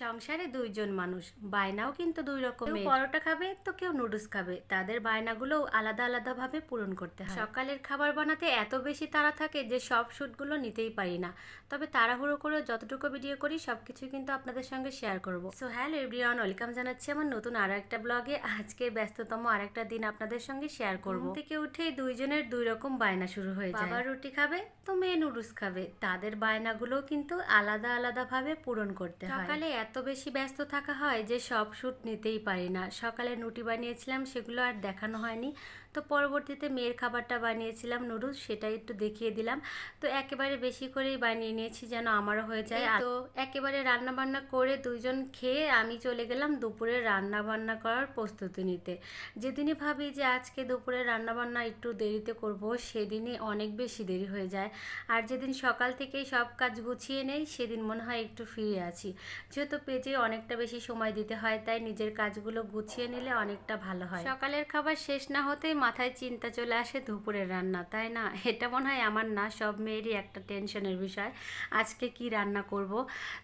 সংসারে দুইজন মানুষ। বায়নাও কিন্তু দুই রকমের। কেউ পরোটা খাবে তো কেউ নুডলস খাবে। তাদের বায়নাগুলোও আলাদা আলাদা ভাবে পূরণ করতে হয়। সকালের খাবার বানাতে এত বেশি তাড়া থাকে যে সব শুটগুলো নিতেই পারি না। তবে তাড়াহুড়ো করে যতটুকু ভিডিও করি সবকিছু কিন্তু আপনাদের সঙ্গে শেয়ার করব। সো হ্যালো এভরিওয়ান ওয়েলকাম জানাচ্ছি আমার নতুন আরও একটা ব্লগে। আজকে ব্যস্ততম আরেকটা দিন আপনাদের সঙ্গে শেয়ার করব। থেকে উঠেই দুইজনের দুই রকম বায়না শুরু হয়ে যায়। বাবা রুটি খাবে তো মেয়ে নুডলস খাবে। তাদের বায়নাগুলো কিন্তু আলাদা আলাদা ভাবে পূরণ করতে হয়। সকালে এত বেশি ব্যস্ত থাকা হয় যে সব শ্যুট নিতেই পারি না। সকালে রুটি বানিয়েছিলাম, সেগুলো আর দেখানো হয়নি। তো পরবর্তীতে মেয়ের খাবারটা বানিয়েছিলাম নুডলস, সেটাই একটু দেখিয়ে দিলাম। তো একেবারে বেশি করেই বানিয়ে নিয়েছি যেন আমারও হয়ে যায়। তো একেবারে রান্না বান্না করে দুইজন খেয়ে আমি চলে গেলাম দুপুরে রান্না বান্না করার প্রস্তুতি নিতে। যেদিনই ভাবি যে আজকে দুপুরে রান্না বান্না একটু দেরিতে করব, সেদিনই অনেক বেশি দেরি হয়ে যায়। আর যেদিন সকাল থেকেই সব কাজ গুছিয়ে নেই, সেদিন মনে হয় একটু ফ্রি আছি। যেহেতু পেজে অনেকটা বেশি সময় দিতে হয়, তাই নিজের কাজগুলো গুছিয়ে নিলে অনেকটা ভালো হয়। সকালের খাবার শেষ না হতেই মাথায় চিন্তা চলে আসে দুপুরের রান্না, তাই না? এটা মনে হয় আমার না, সব মেয়েরই একটা টেনশনের বিষয়। আজকে কি রান্না করব?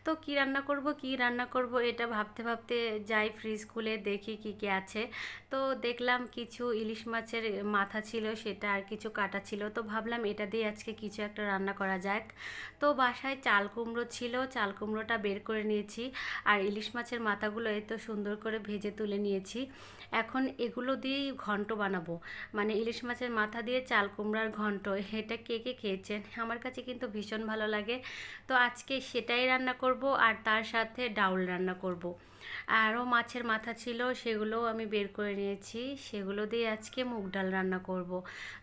তো কি রান্না করব, কি রান্না করব, এটা ভাবতে ভাবতে যাই ফ্রিজ খুলে দেখি কি কি আছে। তো দেখলাম কিছু ইলিশ মাছের মাথা ছিল, সেটা আর কিছু কাটা ছিল, তো ভাবলাম এটা দিয়ে আজকে কিছু একটা রান্না করা যাক। তো বাসায় চাল কুমড়ো ছিল, চাল কুমড়োটা বের করে নিয়েছি। আর ইলিশ মাছের মাথাগুলো এই তো সুন্দর করে ভেজে তুলে নিয়েছি। এখন এগুলো দিয়েই ঘন্ট বানাবো। মানে ইলিশ মাছের মাথা দিয়ে চাল কুমড়ার ঘন্ট, এটা কে কে খেয়েছেন? আমার কাছে কিন্তু ভীষণ ভালো লাগে। তো আজকে সেটাই রান্না করব আর তার সাথে ডাউল রান্না করব। আরও মাছের মাথা ছিল, সেগুলোও আমি বের করে নিয়েছি। সেগুলো দিয়ে আজকে মুগ ডাল রান্না করব।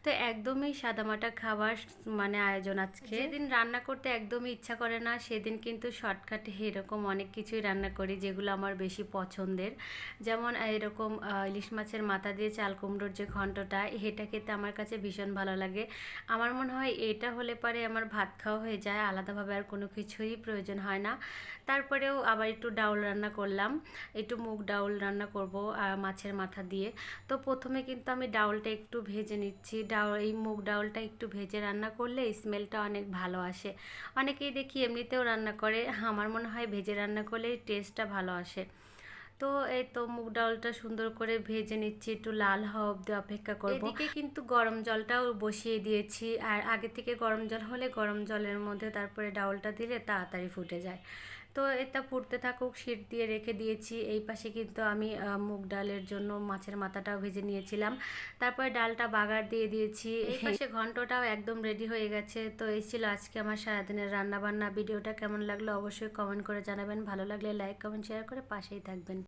তো একদমই সাদামাটা খাবার মানে আয়োজন আজকে। যেদিন রান্না করতে একদমই ইচ্ছা করে না, সেদিন কিন্তু শর্টকাটে এরকম অনেক কিছুই রান্না করি, যেগুলো আমার বেশি পছন্দের। যেমন এরকম ইলিশ মাছের মাথা দিয়ে চাল কুমড়োর যে ঘন্টটা এটা খেতে আমার কাছে ভীষণ ভালো লাগে। আমার মনে হয় এটা হলে পরে আমার ভাত খাওয়া হয়ে যায়, আলাদাভাবে আর কোনো কিছুই প্রয়োজন হয় না। তারপরেও আবার একটু ডাউল রান্না করলাম। একটু মুগ ডাউল রান্না করব মাছের মাথা দিয়ে। তো প্রথমে কিন্তু আমি ডাউলটা একটু ভেজে নিচ্ছি। ডাউল এই মুগ ডাউলটা একটু ভেজে রান্না করলে স্মেলটা অনেক ভালো আসে। অনেকেই দেখি এমনিতেও রান্না করে আমার মনে হয় ভেজে রান্না করলে টেস্টটা ভালো আসে। তো এই তো মুগ ডালটা সুন্দর করে ভেজে নিচ্ছি একটু লাল হওয়া অব্দি অপেক্ষা করব। এদিকে কিন্তু গরম জলটাও বসিয়ে দিয়েছি আর আগে থেকে গরম জল হলে গরম জলের মধ্যে তারপরে ডাউলটা দিলে তাড়াতাড়ি ফুটে যায়। তো এটা ফুটতে থাকুক শীত দিয়ে রেখে দিয়েছি। এই পাশে কিন্তু আমি মুগ ডালের জন্য মাছের মাথাটাও ভেজে নিয়েছিলাম। তারপরে ডালটা বাগার দিয়ে দিয়েছি। এই পাশে ঘন্টটাও একদম রেডি হয়ে গেছে। তো এই ছিল আজকে আমার সারাদিনের রান্নাবান্না। ভিডিওটা কেমন লাগল অবশ্যই কমেন্ট করে জানাবেন। ভালো লাগলে লাইক কমেন্ট শেয়ার করে পাশেই থাকবেন।